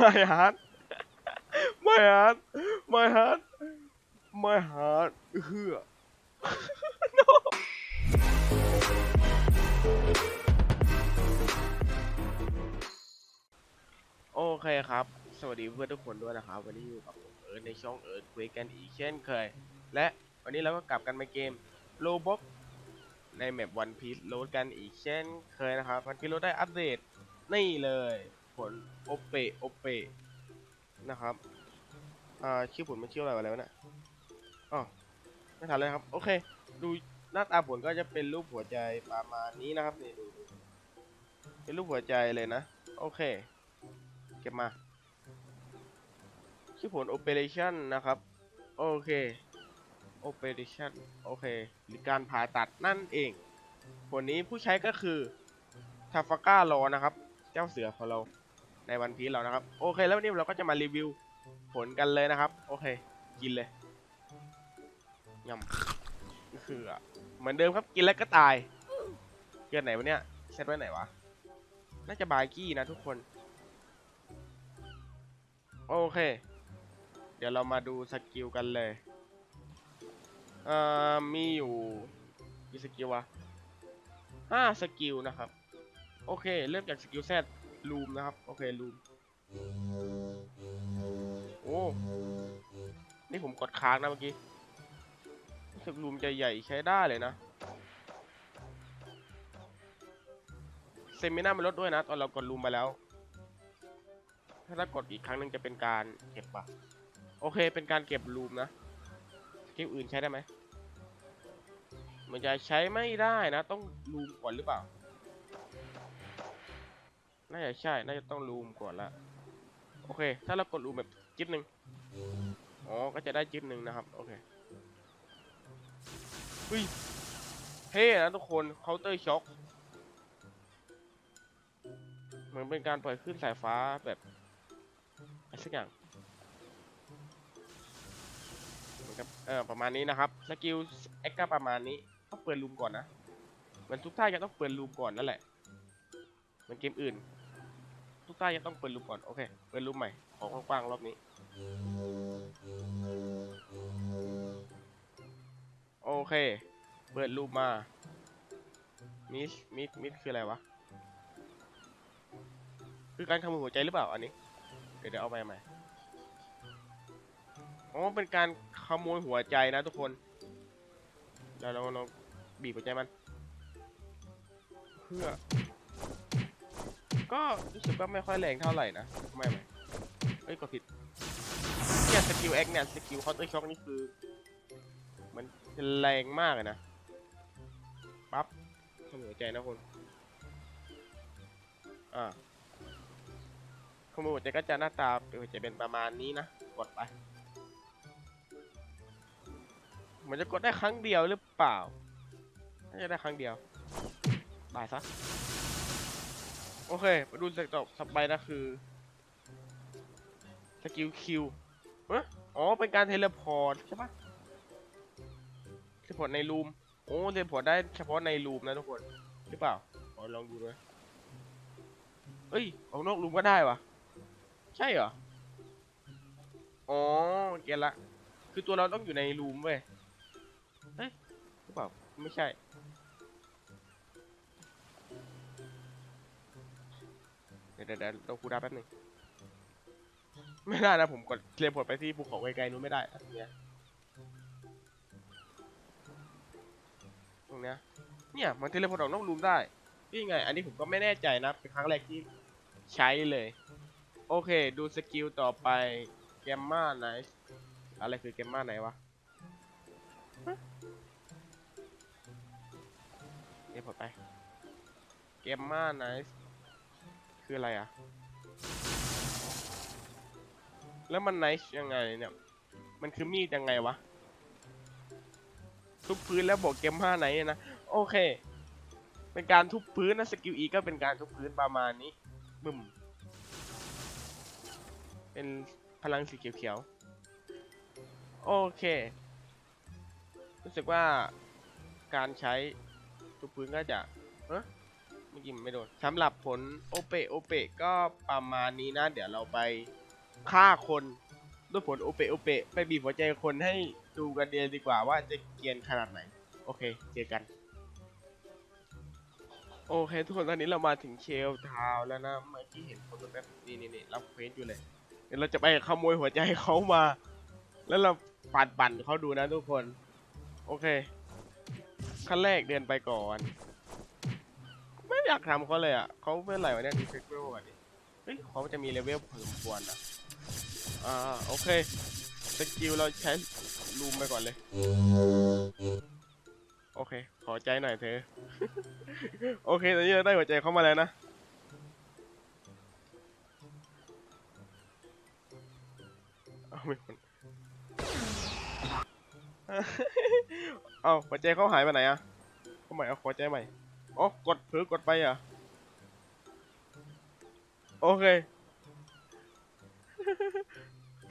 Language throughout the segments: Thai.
my heart my heart my heart my heart เฮือโอเคครับ สวัสดีเพื่อนทุกคนด้วยนะครับ วันนี้อยู่กับผมเอิร์ธในช่องเอิร์ธคุยกันอีกเช่นเคย และวันนี้เราก็กลับกันมาเกมโลบ็อกในแมปวันพี e โหลดกันอีกเช่นเคยนะครับวันพี e โหลดได้อัปเดตนี่เลย ผลโอเปโอเปนะครับอ่าชื่อผลมันชื่ออะไรวะแล้วะเนี่ยอ๋อไม่ทันเลยครับ โอเค ดูหน้าตาผลก็จะเป็นรูปหัวใจประมาณนี้นะครับนี่ดูดูเป็นรูปหัวใจเลยนะ โอเค เก็บมาชื่อผล operation นะครับ โอเค operation โอเค หรือการผ่าตัดนั่นเอง ผลนี้ผู้ใช้ก็คือทาฟาก้ารอนะครับ เจ้าเสือของเรา ในวันพีเรานะครับ โอเค แล้ววันนี้เราก็จะมารีวิวผลกันเลยนะครับ โอเค กินเลยยำคือเหมือนเดิมครับกินแล้วก็ตายเกินไหนวะเนี่ยเซตไว้ไหนวะน่าจะบาร์กี้นะทุกคน โอเค เดี๋ยวเรามาดูสกิลกันเลยเอ่อมีอยู่กี่สกิลวะห้าสกิลนะครับ โอเค เริ่มจากสกิลแซด ลูมนะครับ โอเคลูมโอ้นี่ผมกดค้างนะเมื่อกี้รู้สึกลูมจะใหญ่ใช้ได้เลยนะเซมิน่ามันลดด้วยนะ ตอนเรากดลูมไปแล้ว ถ้าถ้ากดอีกครั้งหนึ่งจะเป็นการเก็บปะโอเค เป็นการเก็บลูมนะสกิลอื่นใช้ได้ไหมมันจะใช้ไม่ได้นะ ต้องลูมก่อนหรือเปล่า น่าจะใช่ น่าจะต้องลูมก่อนละ โอเค ถ้าเรากดลูมแบบจิ๊บหนึ่งอ๋อ ก็จะได้จิ๊บหนึ่งนะครับ โอเคเฮ้ยเท่นะทุกคนเคาน์เตอร์ช็อคเหมือนเป็นการปล่อยขึ้นสายฟ้าแบบอะไรสักอย่างเหมือนกับเออประมาณนี้นะครับ สกิลเอ็กก็ประมาณนี้ต้องเปิดรูมก่อนนะเหมือนทุกท่าจะต้องเปิดรูมก่อนนั่นแหละเหมือนเกมอื่น ทุกท่าจะต้องเปิดรูมก่อน โอเค เปิดรูมใหม่ ของกว้างๆรอบนี้ โอเค เปิดรูมมา มิส มิส มิส คืออะไรวะ คือการขโมยหัวใจหรือเปล่าอันนี้ เดี๋ยวเดี๋ยวเอาไปใหม่ อ๋อ เป็นการขโมยหัวใจนะทุกคนเดี๋ยวเราบีบหัวใจมัน เพื่อ ก็รู้สึกว่าไม่ค่อยแรงเท่าไหร่นะไม่ไม่เอ้ยกดผิดเนี่ยสกิลเอ็กเนี่ยสกิลเคาน์เตอร์ช็อคนี่คือ มันแรงมากเลยนะปั๊บขมยหัวใจนะคนอ่าขโมยหัวใจก็จะหน้าตาเป็นหัวใจเป็นประมาณนี้นะกดไปมันจะกดได้ครั้งเดียวหรือเปล่าน่าจะได้ครั้งเดียวบายซะ โอเค มาดูสเต็ปต่อสับไปนะคือสกิลคิวเอะอ๋อ เป็นการเทเลพอร์ตใช่ปะเทเลพอร์ตในรูม โอ้เทเลพอร์ตได้เฉพาะในรูมนะทุกคน หรือเปล่าขอลองดูด้วยเอ้ยออกนอกรูมก็ได้วะใช่เหรอ อ๋อ เก็ตละ คือตัวเราต้องอยู่ในรูมเว้ยเฮ้ยหรือเปล่า ไม่ใช่ เดี๋ยวเดี๋ยวเดี๋ยวต้องคูดาแป๊บหนึงไม่ได้นะผมกดเทเลพอร์ตไปที่ภูเขาไกลๆนู้นไม่ได้อะตรงเนี้ยตรงเนี้ยเนี่ยมันเทเลพอร์ตออกนอกรูมได้นี่ไง อันนี้ผมก็ไม่แน่ใจนะ เป็นครั้งแรกที่ใช้เลย โอเค ดูสกิลต่อไปแกมมาไนส์อะไรคือแกมมาไหนวะฮะเดี๋ยวผมไปแกมมาไนส์ คืออะไรอะ แล้วมันไนส์ยังไงเนี่ย มันคือมีดยังไงวะ ทุบพื้นแล้วบอกเกมมาไหนนะ โอเค เป็นการทุบพื้นนะสกิลอีก็เป็นการทุบพื้นประมาณนี้บึ้ม เป็นพลังสีเขียวๆ โอเค รู้สึกว่าการใช้ทุกพื้นก็จะเอะ เมื่อกี้มันไม่โดนสำหรับผลโอเปโอเปก็ประมาณนี้นะ เดี๋ยวเราไปฆ่าคนด้วยผลโอเปโอเปไปบีบหัวใจคนให้ดูกันเดียดีกว่าว่าจะเกรียนขนาดไหน โอเค เจอกัน โอเค ทุกคนตอนนี้เรามาถึงเชลทาวแล้วนะ เมื่อกี้เห็นคนแบบนี่นี่นี่รับเควสอยู่เลย เดี๋ยวเราจะไปขโมยหัวใจเขามา แล้วเราปั่นปั่นเขาดูนะทุกคน โอเคขั้นแรกเดินไปก่อน ไม่อยากทำเขาเลยอะเขาเป็นไรวะเนี่ยดีเฟกโรอะดิเฮ้ยเขาจะมีเลเวลพิ่มควรอะอ่าโอเคสกิลเราใช้ลูมไปก่อนเลย โอเค ขอใจหน่อยเธอ โอเคตอนนี้เราได้หัวใจเข้ามาแล้วนะ เอาไม่คนเอาหัวใจเขาหายไปไหนอะเขาใหม่เอาหัวใจใหม่ โอ๋อกดเผลอกดไปอะ โอเค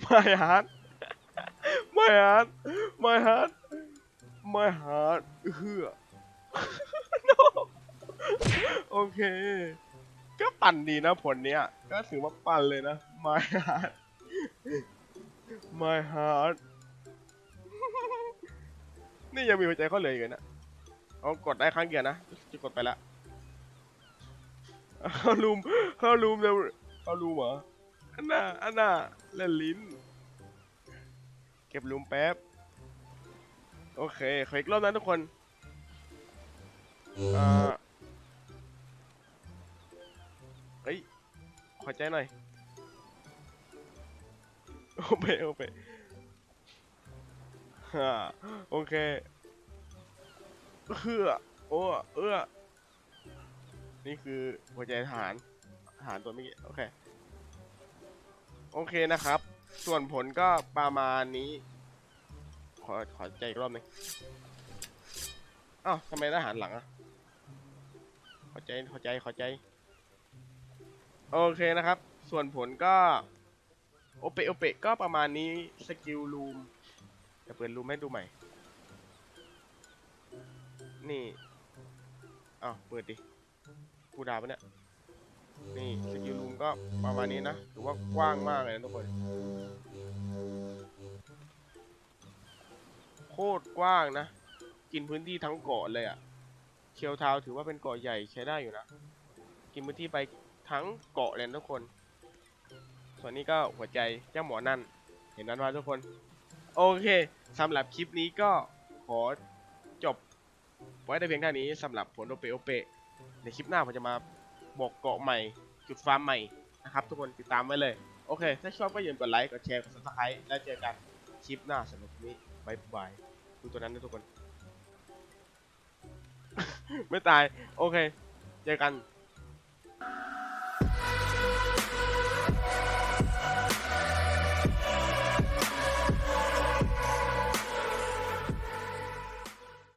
my heart my heart my heart my heart เฮือ no โอเค ก็ปั่นดีนะผลเนี้ย ก็ถือว่าปั่นเลยนะ my heart my heart นี่ยังมีหัวใจเขาเลืออีกเลยนะ เอากดได้ครั้งเดียวนะ จะกดไปละเข้ารูมเข้ารูมเร็วเข้ารูมเหรอ อันน่าอันน่าเล่นลิ้น เก็บรูมแป๊บ โอเคขออีกรอบนะทุกคนอ่าเฮ้ย ขอใจหน่อย โอเปโอเปฮ่าโอเค เอื้อโอ้เอื้อนี่คือหัวใจทหารทหารตัวเมื่อกี้โอเค โอเคนะครับ ส่วนผลก็ประมาณนี้ ขอขอใจอีกรอบหนึงอ้าวทำไมทหารหลังอะขอใจขอใจขอใจ โอเคนะครับ ส่วนผลก็ โอเปโอเปก็ประมาณนี้สกิลลูมจะเปิดลูมให้ดูใหม่ นี่อ้าวเปิดดิกูดาวปะเนี่ยนี่สกิลลูมก็ประมาณนี้นะถือว่ากว้างมากเลยนะทุกคนโคตรกว้างนะ กินพื้นที่ทั้งเกาะเลยอะเชียวทาวถือว่าเป็นเกาะใหญ่ใช้ได้อยู่นะ กินพื้นที่ไปทั้งเกาะเลยนะทุกคน ส่วนนี้ก็หัวใจเจ้าหมอนั่น เห็นนั้นว่าทุกคน โอเคสำหรับคลิปนี้ก็ขอ ไว้แต่เพียงเท่านี้สำหรับผลโอเปโอเปในคลิปหน้าผมจะมาบอกเกาะใหม่ จุดฟาร์มใหม่นะครับทุกคนติดตามไว้เลย โอเค ถ้าชอบก็อย่าลืมกดไลค์กดแชร์กดซับสไครต์แล้วเจอกันคลิปหน้าสำหรับนี้บายบายดูตัวนั้นนะทุกคน ไม่ตาย โอเค เจอกัน